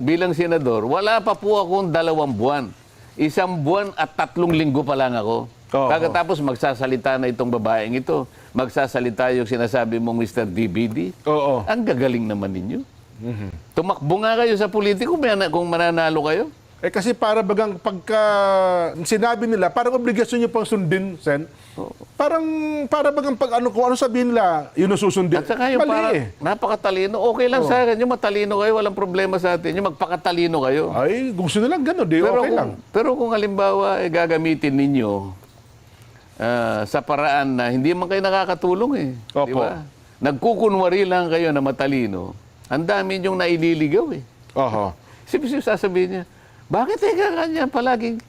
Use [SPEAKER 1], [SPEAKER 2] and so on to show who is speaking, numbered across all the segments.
[SPEAKER 1] bilang senador, wala pa po akong dalawang buwan. Isang buwan at tatlong linggo pa lang ako.
[SPEAKER 2] Oo.
[SPEAKER 1] Pagkatapos magsasalita na itong babaeng ito, magsasalita yung sinasabi mong Mr. DBD.
[SPEAKER 2] Oo.
[SPEAKER 1] Ang gagaling naman ninyo. Tumakbo nga kayo sa politiko kung mana- kung mananalo kayo.
[SPEAKER 2] Eh kasi para bagang pagka sinabi nila, parang obligasyon niyo pang sundin, Sen. Parang para bagang pag ano kung ano sabihin nila, yun ang susundin.
[SPEAKER 1] At saka yung
[SPEAKER 2] Mali
[SPEAKER 1] parang
[SPEAKER 2] eh.
[SPEAKER 1] napakatalino. Okay lang sa akin. Yung matalino kayo, walang problema sa atin. Yung magpakatalino kayo.
[SPEAKER 2] Ay, gusto nila gano'n, di
[SPEAKER 1] Pero
[SPEAKER 2] okay
[SPEAKER 1] kung,
[SPEAKER 2] lang.
[SPEAKER 1] pero kung halimbawa eh, gagamitin ninyo ah, sa paraan na hindi man kayo nakakatulong eh. Di
[SPEAKER 2] Opo.
[SPEAKER 1] ba? Nagkukunwari lang kayo na matalino. Ang dami yung naililigaw eh.
[SPEAKER 2] Oho.
[SPEAKER 1] Sipsip sasabihin niya, bakit ikaw kanya palaging,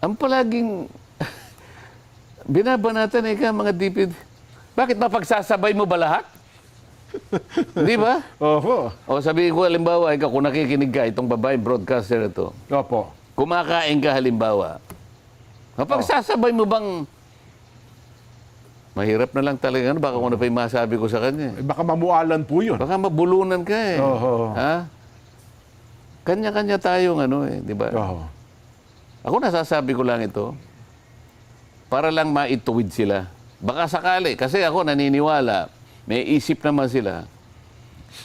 [SPEAKER 1] ang palaging binabanatan ikaw mga dipid. Bakit mapagsasabay mo ba lahat? Di ba?
[SPEAKER 2] Oho.
[SPEAKER 1] O sabihin ko halimbawa, ikaw kung nakikinig ka, itong babae broadcaster ito,
[SPEAKER 2] Opo.
[SPEAKER 1] kumakain ka halimbawa, mapagsasabay mo bang mahirap na lang talaga, ano, baka kung ano pa yung masabi ko sa kanya.
[SPEAKER 2] Eh, baka mamualan po yun.
[SPEAKER 1] Baka mabulunan ka eh.
[SPEAKER 2] Oo.
[SPEAKER 1] Ha? Kanya-kanya tayong ano eh, di ba?
[SPEAKER 2] Oho.
[SPEAKER 1] Ako nasasabi ko lang ito, para lang maituwid sila. Baka sakali, kasi ako naniniwala, may isip naman sila.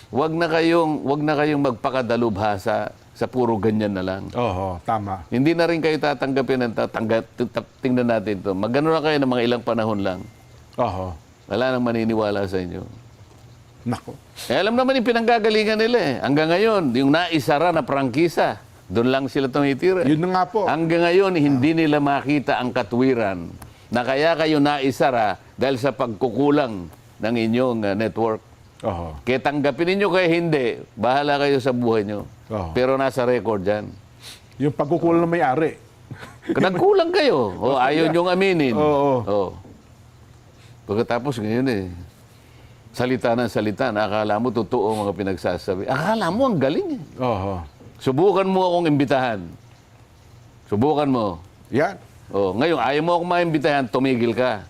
[SPEAKER 1] Huwag na kayong, wag na kayong magpakadalubhasa sa puro ganyan na lang.
[SPEAKER 2] Oho, tama.
[SPEAKER 1] Hindi na rin kayo tatanggapin ng tatangga, tingnan natin to. Magano na kayo ng mga ilang panahon lang.
[SPEAKER 2] Oho.
[SPEAKER 1] Wala nang maniniwala sa inyo.
[SPEAKER 2] Nako.
[SPEAKER 1] Eh, alam naman yung pinanggagalingan nila eh. Hanggang ngayon, yung naisara na prangkisa, doon lang sila tumitira.
[SPEAKER 2] Yun nga po.
[SPEAKER 1] Hanggang ngayon, hindi nila makita ang katwiran na kaya kayo naisara dahil sa pagkukulang ng inyong uh, network.
[SPEAKER 2] Oho.
[SPEAKER 1] Kaya tanggapin ninyo kaya hindi, bahala kayo sa buhay nyo.
[SPEAKER 2] Oo.
[SPEAKER 1] Pero nasa record yan.
[SPEAKER 2] Yung pagkukulang ng may-ari.
[SPEAKER 1] Nagkulang kayo. O ayaw nyong aminin.
[SPEAKER 2] Oo.
[SPEAKER 1] O. Pagkatapos ngayon eh, salita ng salita na akala mo totoo ang mga pinagsasabi. Akala mo ang galing eh.
[SPEAKER 2] Oho.
[SPEAKER 1] Subukan mo akong imbitahan. Subukan mo.
[SPEAKER 2] Yan.
[SPEAKER 1] Oh, ngayon, ayaw mo akong maimbitahan, tumigil ka.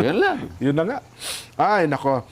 [SPEAKER 1] Yan lang.
[SPEAKER 2] Yun na nga. Ay, nako.